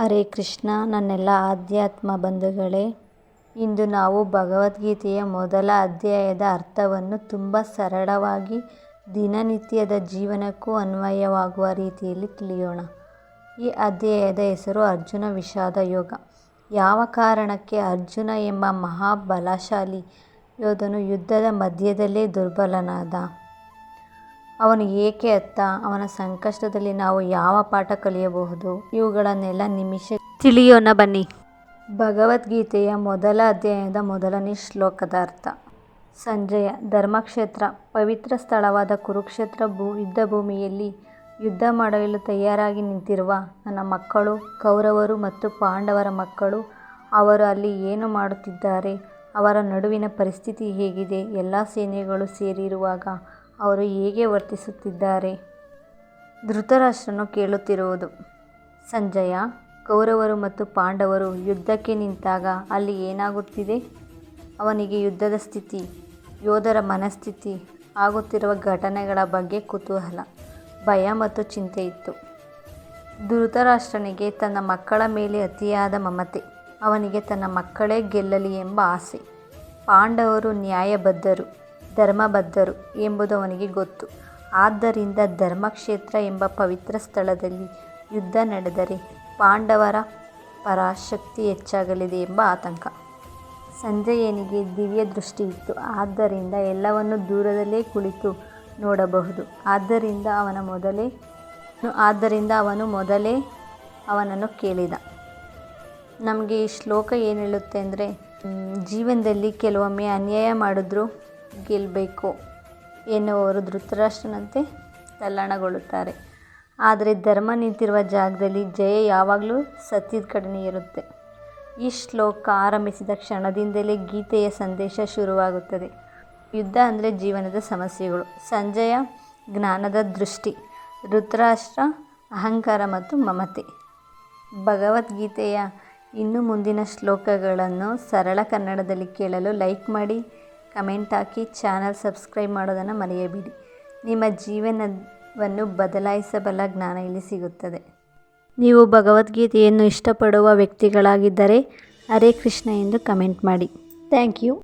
ಹರೇ ಕೃಷ್ಣ, ನನ್ನೆಲ್ಲ ಆಧ್ಯಾತ್ಮ ಬಂಧುಗಳೇ. ಇಂದು ನಾವು ಭಗವದ್ಗೀತೆಯ ಮೊದಲ ಅಧ್ಯಾಯದ ಅರ್ಥವನ್ನು ತುಂಬ ಸರಳವಾಗಿ ದಿನನಿತ್ಯದ ಜೀವನಕ್ಕೂ ಅನ್ವಯವಾಗುವ ರೀತಿಯಲ್ಲಿ ತಿಳಿಯೋಣ. ಈ ಅಧ್ಯಾಯದ ಹೆಸರು ಅರ್ಜುನ ವಿಷಾದ ಯೋಗ. ಯಾವ ಕಾರಣಕ್ಕೆ ಅರ್ಜುನ ಎಂಬ ಮಹಾಬಲಶಾಲಿ ಯೋಧನು ಯುದ್ಧದ ಮಧ್ಯದಲ್ಲೇ ದುರ್ಬಲನಾದ? ಅವನು ಏಕೆ ಅತ್ತ? ಅವನ ಸಂಕಷ್ಟದಲ್ಲಿ ನಾವು ಯಾವ ಪಾಠ ಕಲಿಯಬಹುದು? ಇವುಗಳನ್ನೆಲ್ಲ ನಿಮಿಷ ತಿಳಿಯೋಣ ಬನ್ನಿ. ಭಗವದ್ಗೀತೆಯ ಮೊದಲ ಅಧ್ಯಾಯದ ಮೊದಲನೇ ಶ್ಲೋಕದ ಅರ್ಥ. ಸಂಜಯ, ಧರ್ಮಕ್ಷೇತ್ರ, ಪವಿತ್ರ ಸ್ಥಳವಾದ ಕುರುಕ್ಷೇತ್ರ ಭೂ, ಯುದ್ಧ ಭೂಮಿಯಲ್ಲಿ ಯುದ್ಧ ಮಾಡಲು ತಯಾರಾಗಿ ನಿಂತಿರುವ ನನ್ನ ಮಕ್ಕಳು, ಕೌರವರು ಮತ್ತು ಪಾಂಡವರ ಮಕ್ಕಳು, ಅವರು ಅಲ್ಲಿ ಏನು ಮಾಡುತ್ತಿದ್ದಾರೆ? ಅವರ ನಡುವಿನ ಪರಿಸ್ಥಿತಿ ಹೇಗಿದೆ? ಎಲ್ಲ ಸೇನೆಗಳು ಸೇರಿರುವಾಗ ಅವರು ಹೇಗೆ ವರ್ತಿಸುತ್ತಿದ್ದಾರೆ? ಧೃತರಾಷ್ಟ್ರನು ಕೇಳುತ್ತಿರುವುದು. ಸಂಜಯ, ಕೌರವರು ಮತ್ತು ಪಾಂಡವರು ಯುದ್ಧಕ್ಕೆ ನಿಂತಾಗ ಅಲ್ಲಿ ಏನಾಗುತ್ತಿದೆ? ಅವನಿಗೆ ಯುದ್ಧದ ಸ್ಥಿತಿ, ಯೋಧರ ಮನಸ್ಥಿತಿ ಆಗುತ್ತಿರುವ ಘಟನೆಗಳ ಬಗ್ಗೆ ಕುತೂಹಲ, ಭಯ ಮತ್ತು ಚಿಂತೆ ಇತ್ತು. ಧೃತರಾಷ್ಟ್ರನಿಗೆ ತನ್ನ ಮಕ್ಕಳ ಮೇಲೆ ಅತಿಯಾದ ಮಮತೆ, ಅವನಿಗೆ ತನ್ನ ಮಕ್ಕಳೇ ಗೆಲ್ಲಲಿ ಎಂಬ ಆಸೆ. ಪಾಂಡವರು ನ್ಯಾಯಬದ್ಧರು. ಧರ್ಮಬದ್ಧರು ಎಂಬುದು ಅವನಿಗೆ ಗೊತ್ತು. ಆದ್ದರಿಂದ ಧರ್ಮಕ್ಷೇತ್ರ ಎಂಬ ಪವಿತ್ರ ಸ್ಥಳದಲ್ಲಿ ಯುದ್ಧ ನಡೆದರೆ ಪಾಂಡವರ ಪರಾಶಕ್ತಿ ಹೆಚ್ಚಾಗಲಿದೆ ಎಂಬ ಆತಂಕ. ಸಂಜಯನಿಗೆ ದಿವ್ಯ ದೃಷ್ಟಿ ಇತ್ತು ಆದ್ದರಿಂದ ಎಲ್ಲವನ್ನು ದೂರದಲ್ಲೇ ಕುಳಿತು ನೋಡಬಹುದು. ಆದ್ದರಿಂದ ಅವನ ಮೊದಲೇ, ಆದ್ದರಿಂದ ಅವನು ಮೊದಲೇ ಅವನನ್ನು ಕೇಳಿದ. ನಮಗೆ ಈ ಶ್ಲೋಕ ಏನು ಹೇಳುತ್ತೆ ಅಂದರೆ ಜೀವನದಲ್ಲಿ ಕೆಲವೊಮ್ಮೆ ಅನ್ಯಾಯ ಮಾಡಿದ್ರು ಗೆಲ್ಲಬೇಕು ಎನ್ನುವವರು ಧೃತರಾಷ್ಟ್ರನಂತೆ ತಲ್ಲಣಗೊಳ್ಳುತ್ತಾರೆ. ಆದರೆ ಧರ್ಮ ನಿಂತಿರುವ ಜಾಗದಲ್ಲಿ ಜಯ ಯಾವಾಗಲೂ ಸತ್ಯದ ಕಡೆನೇ ಇರುತ್ತೆ. ಈ ಶ್ಲೋಕ ಆರಂಭಿಸಿದ ಕ್ಷಣದಿಂದಲೇ ಗೀತೆಯ ಸಂದೇಶ ಶುರುವಾಗುತ್ತದೆ. ಯುದ್ಧ ಅಂದರೆ ಜೀವನದ ಸಮಸ್ಯೆಗಳು, ಸಂಜಯ ಜ್ಞಾನದ ದೃಷ್ಟಿ ಋತರಾಷ್ಟ್ರ ಅಹಂಕಾರ ಮತ್ತು ಮಮತೆ. ಭಗವದ್ಗೀತೆಯ ಇನ್ನು ಮುಂದಿನ ಶ್ಲೋಕಗಳನ್ನು ಸರಳ ಕನ್ನಡದಲ್ಲಿ ಕೇಳಲು ಲೈಕ್ ಮಾಡಿ. ಕಮೆಂಟ್ ಹಾಕಿ, ಚಾನಲ್ ಸಬ್ಸ್ಕ್ರೈಬ್ ಮಾಡೋದನ್ನು ಮರೆಯಬೇಡಿ. ನಿಮ್ಮ ಜೀವನವನ್ನು ಬದಲಾಯಿಸಬಲ್ಲ ಜ್ಞಾನ ಇಲ್ಲಿ ಸಿಗುತ್ತದೆ. ನೀವು ಭಗವದ್ಗೀತೆಯನ್ನು ಇಷ್ಟಪಡುವ ವ್ಯಕ್ತಿಗಳಾಗಿದ್ದರೆ ಹರೇ ಕೃಷ್ಣ ಎಂದು ಕಮೆಂಟ್ ಮಾಡಿ. Thank you.